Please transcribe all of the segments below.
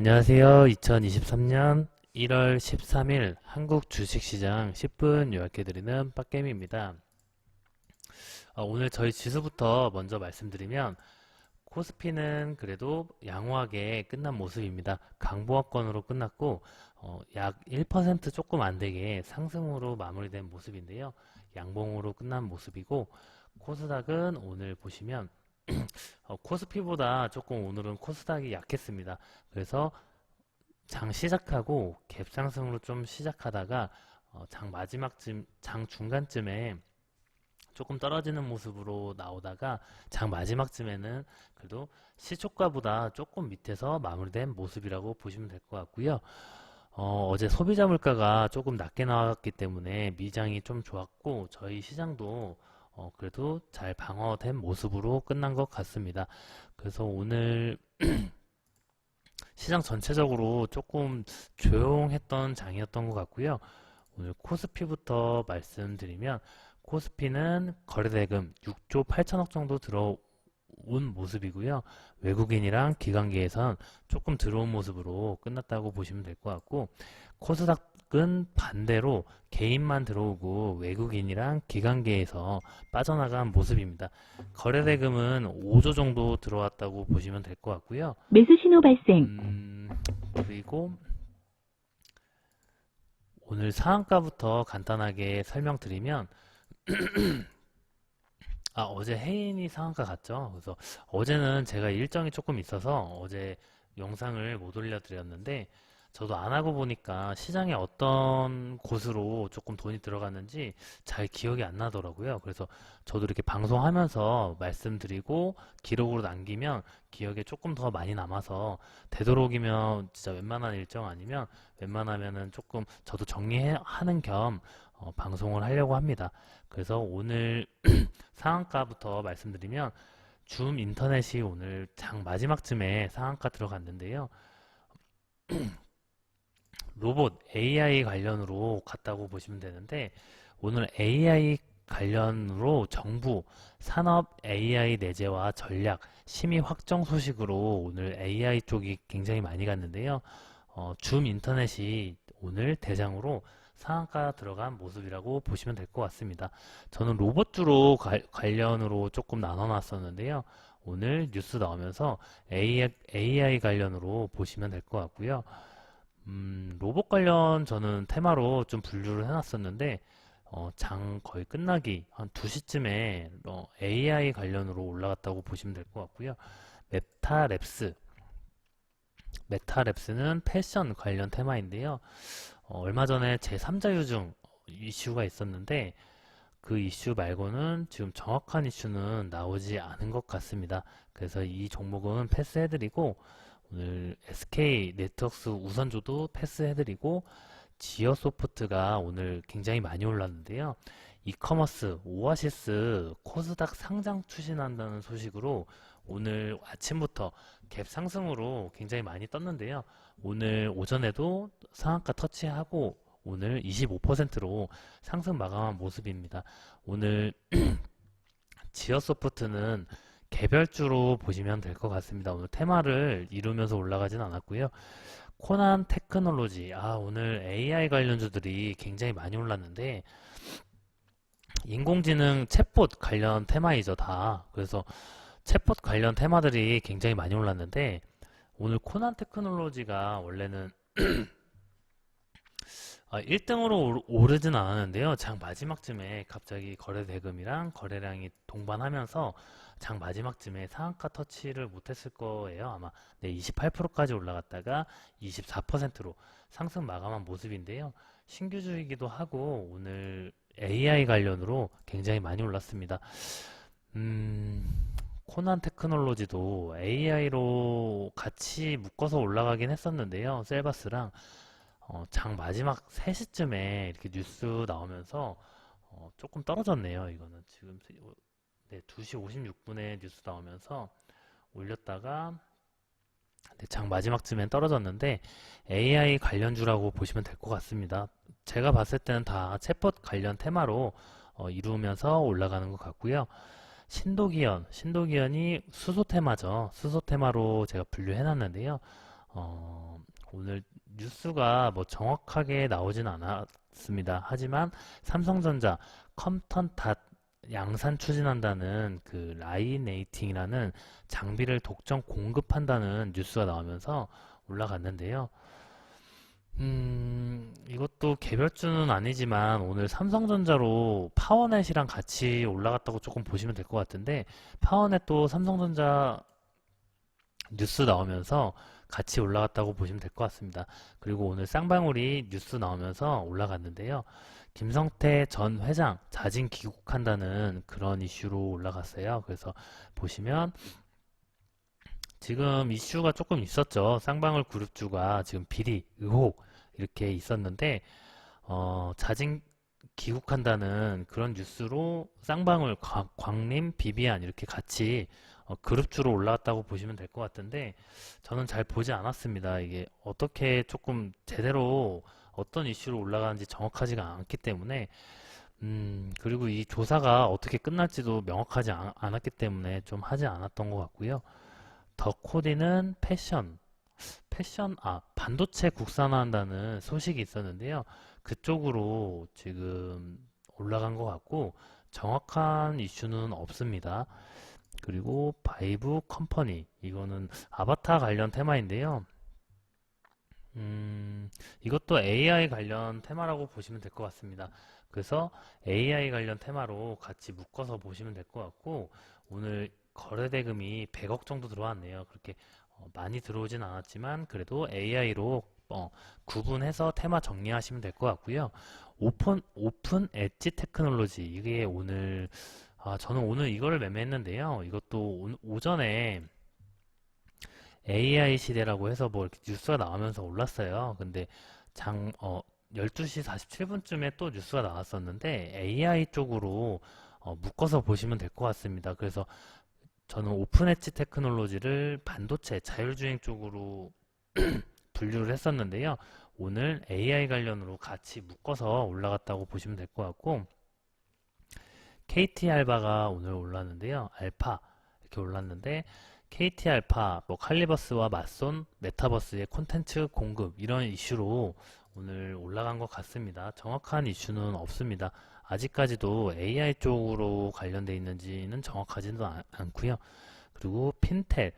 안녕하세요. 2023년 1월 13일 한국 주식시장 10분 요약해드리는 빡겜입니다. 어, 오늘 저희 지수부터 먼저 말씀드리면 코스피는 그래도 양호하게 끝난 모습입니다. 강보합권으로 끝났고 어, 약 1% 조금 안 되게 상승으로 마무리된 모습인데요. 양봉으로 끝난 모습이고 코스닥은 오늘 보시면 어, 코스피보다 조금 오늘은 코스닥이 약했습니다. 그래서 장 시작하고 갭 상승으로 좀 시작하다가 어, 장 마지막쯤, 장 중간쯤에 조금 떨어지는 모습으로 나오다가 장 마지막쯤에는 그래도 시초가보다 조금 밑에서 마무리된 모습이라고 보시면 될 것 같고요. 어, 어제 소비자 물가가 조금 낮게 나왔기 때문에 미장이 좀 좋았고 저희 시장도 어, 그래도 잘 방어된 모습으로 끝난 것 같습니다. 그래서 오늘 시장 전체적으로 조금 조용했던 장이었던 것 같고요. 오늘 코스피부터 말씀드리면 코스피는 거래대금 6조 8천억 정도 들어온 모습이고요. 외국인이랑 기관계에선 조금 들어온 모습으로 끝났다고 보시면 될 것 같고 코스닥은 반대로 개인만 들어오고 외국인이랑 기관계에서 빠져나간 모습입니다. 거래대금은 5조 정도 들어왔다고 보시면 될 것 같고요. 매수 신호 발생. 음, 그리고 오늘 상한가부터 간단하게 설명드리면 아, 어제 혜인이 상한가 갔죠? 그래서 어제는 제가 일정이 조금 있어서 어제 영상을 못 올려드렸는데 저도 안 하고 보니까 시장에 어떤 곳으로 조금 돈이 들어갔는지 잘 기억이 안 나더라고요. 그래서 저도 이렇게 방송하면서 말씀드리고 기록으로 남기면 기억에 조금 더 많이 남아서 되도록이면 진짜 웬만한 일정 아니면 웬만하면은 조금 저도 정리하는 겸 어, 방송을 하려고 합니다. 그래서 오늘 상한가부터 말씀드리면 줌 인터넷이 오늘 장 마지막쯤에 상한가 들어갔는데요. 로봇 AI 관련으로 갔다고 보시면 되는데 오늘 AI 관련으로 정부 산업 AI 내재와 전략 심의 확정 소식으로 오늘 AI 쪽이 굉장히 많이 갔는데요. 어, 줌 인터넷이 오늘 대장으로 상한가 들어간 모습이라고 보시면 될 것 같습니다. 저는 로봇주로 관- 관련으로 조금 나눠놨었는데요. 오늘 뉴스 나오면서 AI, AI 관련으로 보시면 될 것 같고요. 음, 로봇 관련 저는 테마로 좀 분류를 해놨었는데 어, 장 거의 끝나기 한 2시쯤에 어, AI 관련으로 올라갔다고 보시면 될 것 같고요. 메타랩스 메타랩스는 패션 관련 테마인데요. 어, 얼마 전에 제3자 유증 이슈가 있었는데 그 이슈 말고는 지금 정확한 이슈는 나오지 않은 것 같습니다. 그래서 이 종목은 패스해드리고 오늘 SK 네트워크스 우선조도 패스해드리고 지어 소프트가 오늘 굉장히 많이 올랐는데요. 이커머스, 오아시스, 코스닥 상장 추진한다는 소식으로 오늘 아침부터 갭 상승으로 굉장히 많이 떴는데요. 오늘 오전에도 상한가 터치하고 오늘 25%로 상승 마감한 모습입니다. 오늘 지어 소프트는 개별주로 보시면 될 것 같습니다. 오늘 테마를 이루면서 올라가진 않았고요. 코난 테크놀로지, 아, 오늘 AI 관련주들이 굉장히 많이 올랐는데, 인공지능 챗봇 관련 테마이죠, 다. 그래서 챗봇 관련 테마들이 굉장히 많이 올랐는데, 오늘 코난 테크놀로지가 원래는 1등으로 오르진 않았는데요. 장 마지막쯤에 갑자기 거래 대금이랑 거래량이 동반하면서 장 마지막쯤에 상한가 터치를 못했을 거예요. 아마 네, 28%까지 올라갔다가 24%로 상승 마감한 모습인데요. 신규주이기도 하고 오늘 AI 관련으로 굉장히 많이 올랐습니다. 음, 코난 테크놀로지도 AI로 같이 묶어서 올라가긴 했었는데요. 셀바스랑 어, 장 마지막 3시쯤에 이렇게 뉴스 나오면서 어, 조금 떨어졌네요. 이거는 지금 세- 어, 네, 2시 56분에 뉴스 나오면서 올렸다가 네, 장 마지막쯤엔 떨어졌는데 AI 관련주라고 보시면 될 것 같습니다. 제가 봤을 때는 다 챗봇 관련 테마로 어, 이루면서 올라가는 것 같고요. 신도기현, 신도기현이 수소 테마죠. 수소 테마로 제가 분류해 놨는데요. 어, 오늘 뉴스가 뭐 정확하게 나오진 않았습니다. 하지만 삼성전자 컴턴 닷 양산 추진한다는 그 라이네이팅이라는 장비를 독점 공급한다는 뉴스가 나오면서 올라갔는데요. 음, 이것도 개별주는 아니지만 오늘 삼성전자로 파워넷이랑 같이 올라갔다고 조금 보시면 될 것 같은데 파워넷도 삼성전자 뉴스 나오면서 같이 올라갔다고 보시면 될 것 같습니다. 그리고 오늘 쌍방울이 뉴스 나오면서 올라갔는데요. 김성태 전 회장 자진 귀국한다는 그런 이슈로 올라갔어요. 그래서 보시면 지금 이슈가 조금 있었죠. 쌍방울 그룹주가 지금 비리, 의혹 이렇게 있었는데 어, 자진 귀국한다는 그런 뉴스로 쌍방울, 광- 광림, 비비안 이렇게 같이 어, 그룹주로 올라왔다고 보시면 될 것 같은데 저는 잘 보지 않았습니다. 이게 어떻게 조금 제대로 어떤 이슈로 올라가는지 정확하지가 않기 때문에 음, 그리고 이 조사가 어떻게 끝날지도 명확하지 않, 않았기 때문에 좀 하지 않았던 것 같고요. 더 코디는 패션, 패션, 아, 반도체 국산화한다는 소식이 있었는데요. 그쪽으로 지금 올라간 것 같고, 정확한 이슈는 없습니다. 그리고 바이브 컴퍼니, 이거는 아바타 관련 테마인데요. 음, 이것도 AI 관련 테마라고 보시면 될 것 같습니다. 그래서 AI 관련 테마로 같이 묶어서 보시면 될 것 같고, 오늘 거래 대금이 100억 정도 들어왔네요. 그렇게 어, 많이 들어오진 않았지만, 그래도 AI로 구분해서 테마 정리하시면 될 것 같고요. 오픈, 오픈 엣지 테크놀로지, 이게 오늘, 아, 저는 오늘 이거를 매매했는데요. 이것도 오, 오전에 AI 시대라고 해서 뭐 이렇게 뉴스가 나오면서 올랐어요. 근데 장, 어, 12시 47분쯤에 또 뉴스가 나왔었는데 AI 쪽으로 어, 묶어서 보시면 될 것 같습니다. 그래서 저는 오픈 엣지 테크놀로지를 반도체, 자율주행 쪽으로 분류를 했었는데요. 오늘 AI 관련으로 같이 묶어서 올라갔다고 보시면 될 것 같고 KT 알바가 오늘 올랐는데요. 알파 이렇게 올랐는데 KT 알파, 뭐 칼리버스와 맞선, 메타버스의 콘텐츠 공급 이런 이슈로 오늘 올라간 것 같습니다. 정확한 이슈는 없습니다. 아직까지도 AI 쪽으로 관련돼 있는지는 정확하지는 않, 않고요. 그리고 핀텔,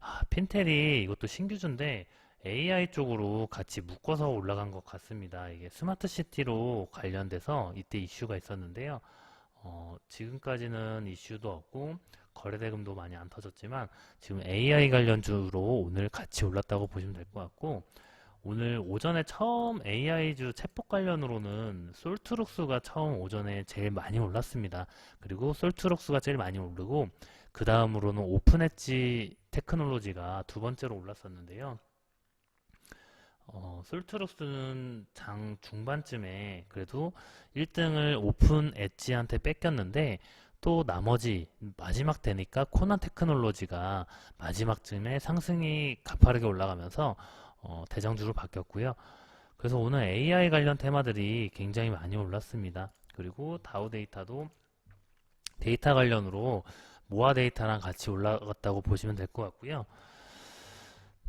아, 핀텔이 이것도 신규주인데 AI 쪽으로 같이 묶어서 올라간 것 같습니다. 이게 스마트 시티로 관련돼서 이때 이슈가 있었는데요. 어, 지금까지는 이슈도 없고 거래대금도 많이 안 터졌지만 지금 AI 관련주로 오늘 같이 올랐다고 보시면 될 것 같고 오늘 오전에 처음 AI주 챗봇 관련으로는 솔트룩스가 처음 오전에 제일 많이 올랐습니다. 그리고 솔트룩스가 제일 많이 오르고 그 다음으로는 오픈엣지 테크놀로지가 두 번째로 올랐었는데요. 어, 솔트룩스는 장 중반쯤에 그래도 1등을 오픈 엣지한테 뺏겼는데 또 나머지 마지막 되니까 코난 테크놀로지가 마지막쯤에 상승이 가파르게 올라가면서 어, 대장주로 바뀌었고요. 그래서 오늘 AI 관련 테마들이 굉장히 많이 올랐습니다. 그리고 다우 데이터도 데이터 관련으로 모아 데이터랑 같이 올라갔다고 보시면 될 것 같고요.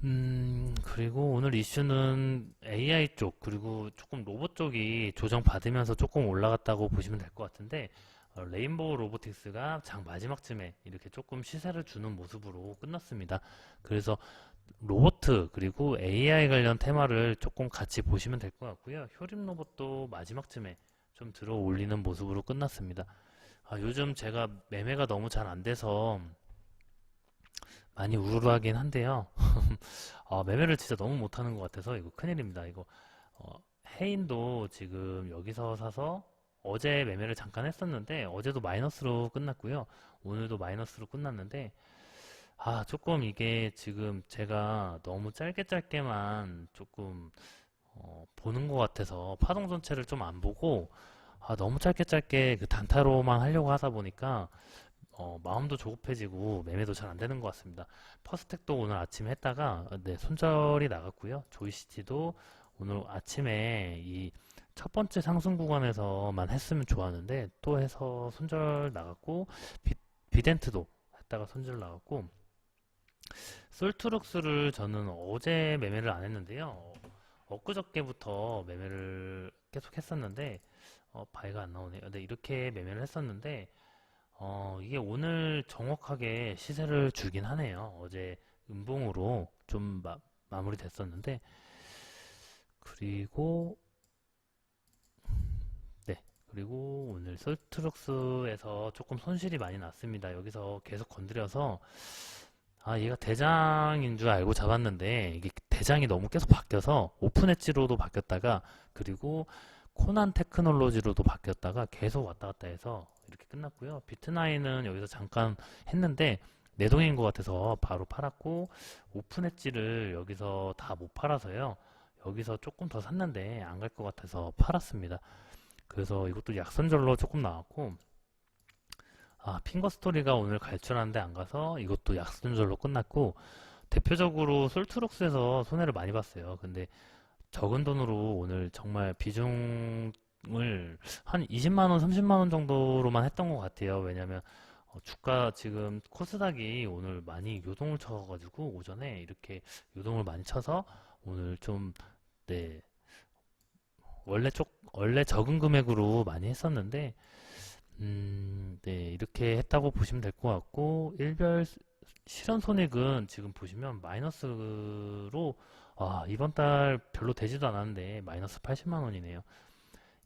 음, 그리고 오늘 이슈는 AI 쪽, 그리고 조금 로봇 쪽이 조정 받으면서 조금 올라갔다고 보시면 될 것 같은데, 어, 레인보우 로보틱스가 장 마지막쯤에 이렇게 조금 시세를 주는 모습으로 끝났습니다. 그래서 로보트, 그리고 AI 관련 테마를 조금 같이 보시면 될 것 같고요. 효림 로봇도 마지막쯤에 좀 들어 올리는 모습으로 끝났습니다. 아, 요즘 제가 매매가 너무 잘 안 돼서 많이 우르르하긴 한데요. 아, 매매를 진짜 너무 못하는 것 같아서 이거 큰일입니다. 이거 어, 해인도 지금 여기서 사서 어제 매매를 잠깐 했었는데 어제도 마이너스로 끝났고요. 오늘도 마이너스로 끝났는데 아, 조금 이게 지금 제가 너무 짧게 짧게만 조금 어, 보는 것 같아서 파동 전체를 좀 안 보고 아, 너무 짧게 짧게 그 단타로만 하려고 하다 보니까 어, 마음도 조급해지고 매매도 잘 안 되는 것 같습니다. 퍼스텍도 오늘 아침에 했다가 네, 손절이 나갔고요. 조이시티도 오늘 아침에 이 첫 번째 상승 구간에서만 했으면 좋았는데 또 해서 손절 나갔고 비, 비덴트도 했다가 손절 나갔고 솔트룩스를 저는 어제 매매를 안 했는데요. 엊그저께부터 매매를 계속 했었는데, 어, 바이가 안 나오네요. 근데 이렇게 매매를 했었는데, 어, 이게 오늘 정확하게 시세를 주긴 하네요. 어제 음봉으로 좀 마, 마무리 됐었는데, 그리고, 네. 그리고 오늘 솔트룩스에서 조금 손실이 많이 났습니다. 여기서 계속 건드려서, 아, 얘가 대장인 줄 알고 잡았는데, 이게 대장이 너무 계속 바뀌어서, 오픈 엣지로도 바뀌었다가, 그리고 코난 테크놀로지로도 바뀌었다가 계속 왔다 갔다 해서 이렇게 끝났고요. 비트나인은 여기서 잠깐 했는데, 내동인 것 같아서 바로 팔았고, 오픈 엣지를 여기서 다 못 팔아서요. 여기서 조금 더 샀는데, 안 갈 것 같아서 팔았습니다. 그래서 이것도 약선절로 조금 나왔고, 아, 핑거 스토리가 오늘 갈출하는데 안 가서 이것도 약순절로 끝났고 대표적으로 솔트록스에서 손해를 많이 봤어요. 근데 적은 돈으로 오늘 정말 비중을 한 20만 원, 30만 원 정도로만 했던 것 같아요. 왜냐면 어, 주가 지금 코스닥이 오늘 많이 요동을 쳐가지고 오전에 이렇게 요동을 많이 쳐서 오늘 좀 네, 원래 쪽 원래 적은 금액으로 많이 했었는데 음, 네, 이렇게 했다고 보시면 될 것 같고, 일별 실현 손익은 지금 보시면 마이너스로, 아, 이번 달 별로 되지도 않았는데, 마이너스 80만 원이네요.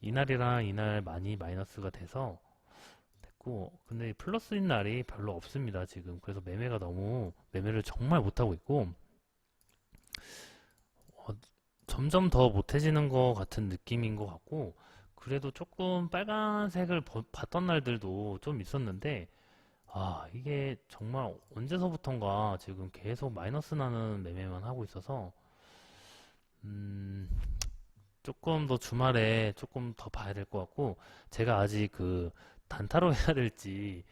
이날이랑 이날 많이 마이너스가 돼서 됐고, 근데 플러스인 날이 별로 없습니다, 지금. 그래서 매매가 너무, 매매를 정말 못하고 있고, 어, 점점 더 못해지는 것 같은 느낌인 것 같고, 그래도 조금 빨간색을 버- 봤던 날들도 좀 있었는데, 아, 이게 정말 언제서부턴가 지금 계속 마이너스 나는 매매만 하고 있어서, 음, 조금 더 주말에 조금 더 봐야 될 것 같고, 제가 아직 그 단타로 해야 될지,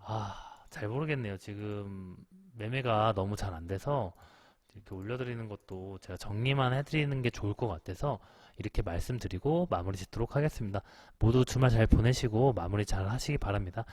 아, 잘 모르겠네요. 지금 매매가 너무 잘 안 돼서, 이렇게 올려드리는 것도 제가 정리만 해드리는 게 좋을 것 같아서 이렇게 말씀드리고 마무리 짓도록 하겠습니다. 모두 주말 잘 보내시고 마무리 잘 하시기 바랍니다.